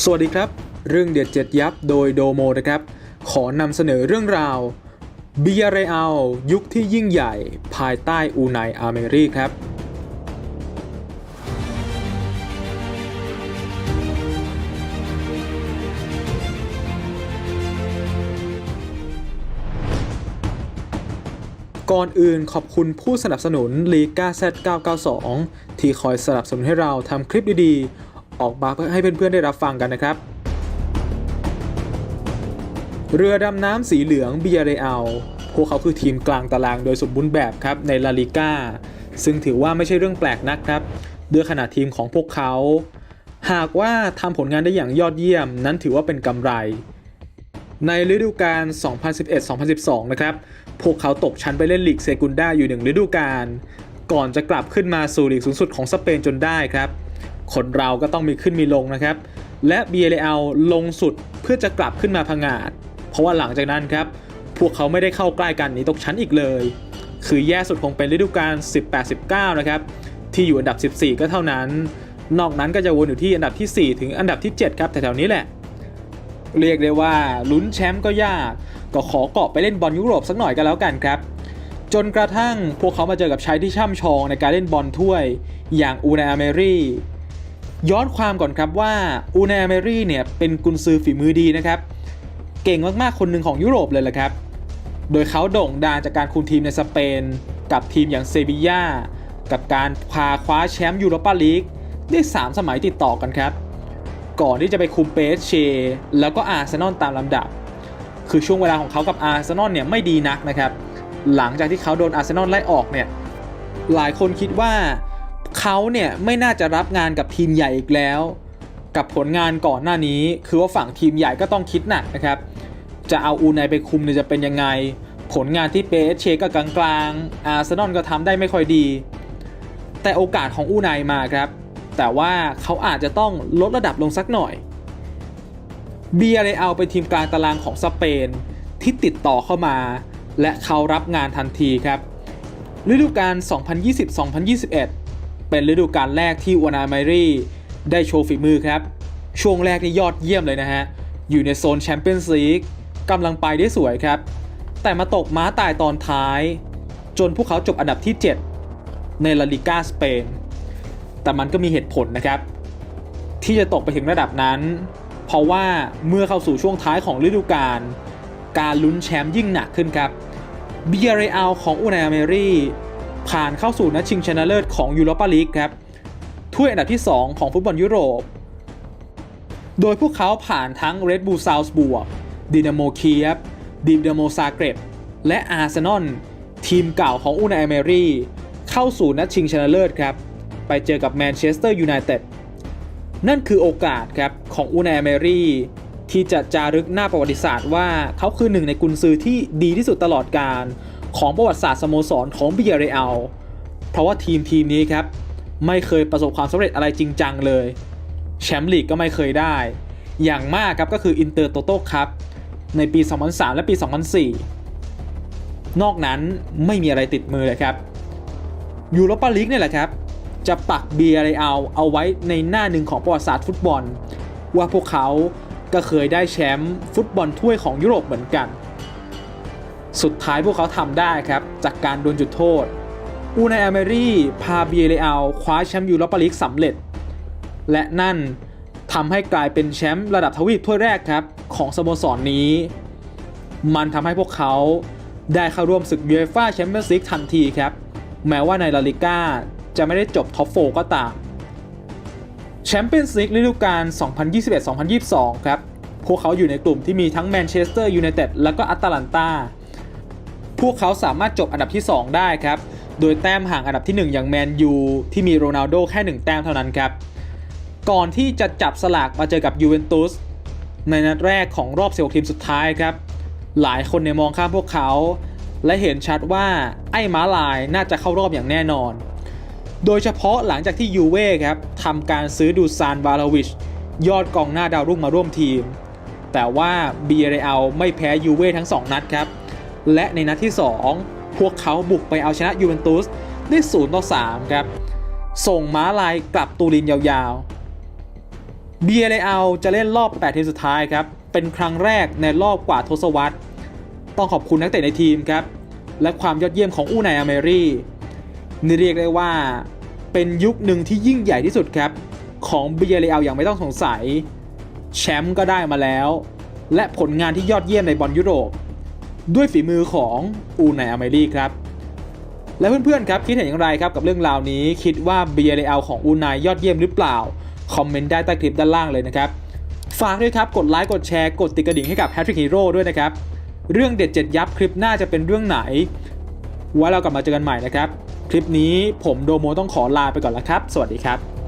สวัสดีครับ เรื่องเด็ดเจ็ดยับโดยโดโมนะครับ ขอนำเสนอเรื่องราวเบียเรอัลยุคที่ยิ่งใหญ่ ภายใต้อูไนอาเมรีครับก่อนอื่นขอบคุณผู้สนับสนุนลีกา Z992 ที่คอยสนับสนุนให้เราทำคลิปดีๆ ออกมาเพื่อให้เพื่อนๆได้รับฟังกันนะครับ เรือดำน้ำสีเหลืองเบียเรอัลพวกเขาคือทีมกลางตารางโดยสมบูรณ์แบบครับในลาลิก้าซึ่งถือว่าไม่ใช่เรื่องแปลกนักครับด้วยขนาดทีมของพวกเขา หากว่าทำผลงานได้อย่างยอดเยี่ยม นั้นถือว่าเป็นกำไร ในฤดูกาล 2011-2012 นะครับ พวกเขาตกชั้นไปเล่นลีกเซกุนดาอยู่หนึ่งฤดูกาล ก่อนจะกลับขึ้นมาสู่ลีกสูงสุดของสเปนจนได้ครับ คนเราก็ต้องมีขึ้นมีลงนะครับ และเบียเรอัลลงสุดเพื่อจะกลับขึ้นมาพังอาจเพราะว่าหลังจากนั้นครับ พวกเขาไม่ได้เข้าใกล้กันหนีตกชั้นอีกเลย คือแย่สุดคงเป็นฤดูกาล18-19 นะครับ ที่อยู่อันดับ 14 ก็เท่านั้น นอกนั้นก็จะวนอยู่ที่อันดับที่ 4 ถึงอันดับที่ 7 ครับแถวๆนี้แหละ เรียกได้ว่าลุ้นแชมป์ก็ยาก ก็ขอเกาะไปเล่นบอลยุโรปสักหน่อยกันแล้วกันครับจนกระทั่งพวกเขามาเจอกับชายที่ช่ำชองในการเล่นบอลถ้วย อย่างอูนาอเมรี ย้อนความก่อนครับว่าอูนาเมรีเนี่ยเป็นกุนซือฝีมือดีนะครับ เก่งมากๆคนหนึ่งของยุโรปเลยแหละครับ โดยเขาโด่งดังจากการคุมทีมในสเปน กับทีมอย่างเซบีย่ากับการพาคว้าแชมป์ยูโรปาลีกได้ 3 สมัยติดต่อกันครับ ก่อนที่จะไปคุมเปสเช แล้วก็อาร์เซนอลตามลำดับ คือช่วงเวลาของเขากับอาร์เซนอลเนี่ยไม่ดีนักนะครับ หลังจากที่เขาโดนอาร์เซนอลไล่ออกเนี่ยหลายคนคิดว่า เขาเนี่ยไม่น่าจะรับงานกับทีมใหญ่อีกแล้ว กับผลงานก่อนหน้านี้ คือว่าฝั่งทีมใหญ่ก็ต้องคิดหนักนะครับ จะเอาอูไนไปคุมเนี่ยจะเป็นยังไง ผลงานที่เปสเชก็กลางๆอาร์เซนอลก็ทำได้ไม่ค่อยดี แต่โอกาสของอูไนมาครับ แต่ว่าเขาอาจจะต้องลดระดับลงสักหน่อยเบียร์เลยเอาเป็นทีมกลางตารางของสเปนที่ติดต่อเข้ามา และเขารับงานทันทีครับฤดูกาล2020-2021 เป็นฤดูกาลแรกที่วานาไมรีได้โชว์ฝีมือครับ ช่วงแรกนี่ยอดเยี่ยมเลยนะฮะ อยู่ในโซนแชมเปี้ยนส์ลีกกำลังไปได้สวยครับ แต่มาตกม้าตายตอนท้าย จนพวกเขาจบอันดับที่ 7 ในลาลิก้าสเปน แต่มันก็มีเหตุผลนะครับ ที่จะตกไปถึงระดับนั้น เพราะว่าเมื่อเข้าสู่ช่วงท้ายของฤดูกาลการลุ้นแชมป์ยิ่งหนักขึ้นครับเบียร์เรอัลของอูนายเมรี ผ่านเข้าสู่นัดชิงชนะเลิศของยูโรปาลีกครับถ้วยอันดับที่ 2 ของฟุตบอลยุโรป โดยพวกเขาผ่านทั้ง Red Bull Salzburg ดินาโมเคียบดินาโมซาเกรบและอาร์เซนอลทีมเก่าของอูนายอเมรีเข้าสู่นัดชิงชนะเลิศครับ ไปเจอกับแมนเชสเตอร์ยูไนเต็ดนั่นคือโอกาสครับของอูนายเมรีที่จะจารึกหน้าประวัติศาสตร์ว่าเขาคือหนึ่งในกุนซือที่ดีที่สุดตลอดการ ของประวัติศาสตร์สโมสรของเบียเรอัลเพราะว่าทีมทีมนี้ครับ ไม่เคยประสบความสำเร็จอะไรจริงจังเลย แชมป์ลีกก็ไม่เคยได้ อย่างมากครับก็คืออินเตอร์โตโต้ครับในปี 2003 และปี 2004 นอกนั้นไม่มีอะไรติดมือเลยครับยูโรปาลีกเนี่ยแหละครับ จะปักเบียร์เรอัลเอาไว้ในหน้าหนึ่งของประวัติศาสตร์ฟุตบอล ว่าพวกเขาก็เคยได้แชมป์ฟุตบอลถ้วยของยุโรปเหมือนกัน สุดท้ายพวกเขาทำได้ครับ จากการโดนจุดโทษ อูนายอเมรีพาเบียเรอัลคว้าแชมป์ยูโรปาลีกสำเร็จ และนั่นทำให้กลายเป็นแชมป์ระดับทวีปถ้วยแรกครับของสโมสรนนี้ มันทำให้พวกเขาได้เข้าร่วมศึกยูเอฟ่าแชมเปี้ยนส์ลีกทันทีครับ แม้ว่าในลาลิก้าจะไม่ได้จบท็อปโฟก็ตามแชมเปี้ยนส์ลีกฤดูกาล 2021-2022 ครับ พวกเขาอยู่ในกลุ่มที่มีทั้งแมนเชสเตอร์ยูไนเต็ดและก็อัตแลนตา พวกเขาสามารถจบอันดับที่ 2 ได้ครับ โดยแต้มห่างอันดับที่ 1 อย่างแมนยูที่มีโรนัลโดแค่ 1 แต้มเท่านั้นครับ ก่อนที่จะจับสลากมาเจอกับยูเวนตุสในนัดแรกของรอบ 16 ทีมสุดท้ายครับ หลายคนเนี่ยมองข้ามพวกเขา และเห็นชัดว่าไอ้ม้าลายน่าจะเข้ารอบอย่างแน่นอน โดยเฉพาะหลังจากที่ยูเว่ครับทำการซื้อดูซานบาลาวิชยอดกองหน้าดาวรุ่งมาร่วมทีม แต่ว่าบีเรอัลไม่แพ้ยูเว่ทั้ง 2 นัดครับ และในนัดที่ 2 พวกเขาบุกไปเอาชนะยูเวนตุสได้0ต่อ3ครับ ส่งม้าลายกลับตูรินยาวๆเบียร์เลอาจะเล่นรอบ 8 ทีมสุดท้ายครับ เป็นครั้งแรกในรอบกว่าทศวรรษ ต้องขอบคุณนักเตะในทีมครับ และความยอดเยี่ยมของอูไนอเมรีนี่เรียกได้ว่าเป็นยุคหนึ่งที่ยิ่งใหญ่ที่สุดครับ ของเบียร์เลอาอย่างไม่ต้องสงสัย แชมป์ก็ได้มาแล้ว และผลงานที่ยอดเยี่ยมในบอลยุโรป ด้วยฝีมือของอูนไนอเมรี่ครับ และเพื่อนๆครับคิดเห็นอย่างไรครับกับเรื่องราวนี้ คิดว่าเบียร์เรอัลของอูนายยอดเยี่ยมหรือเปล่า คอมเมนต์ได้ใต้คลิปด้านล่างเลยนะครับ ฝากด้วยครับกดไลค์กดแชร์กดติดกระดิ่งให้กับ h a t t r i c k Hero ด้วยนะครับ เรื่องเด็ดเจ็ดยับคลิปหน้าจะเป็นเรื่องไหน ไว้เรากลับมาเจอกันใหม่นะครับ คลิปนี้ผมโดโมต้องขอลาไปก่อนแล้วครับ สวัสดีครับ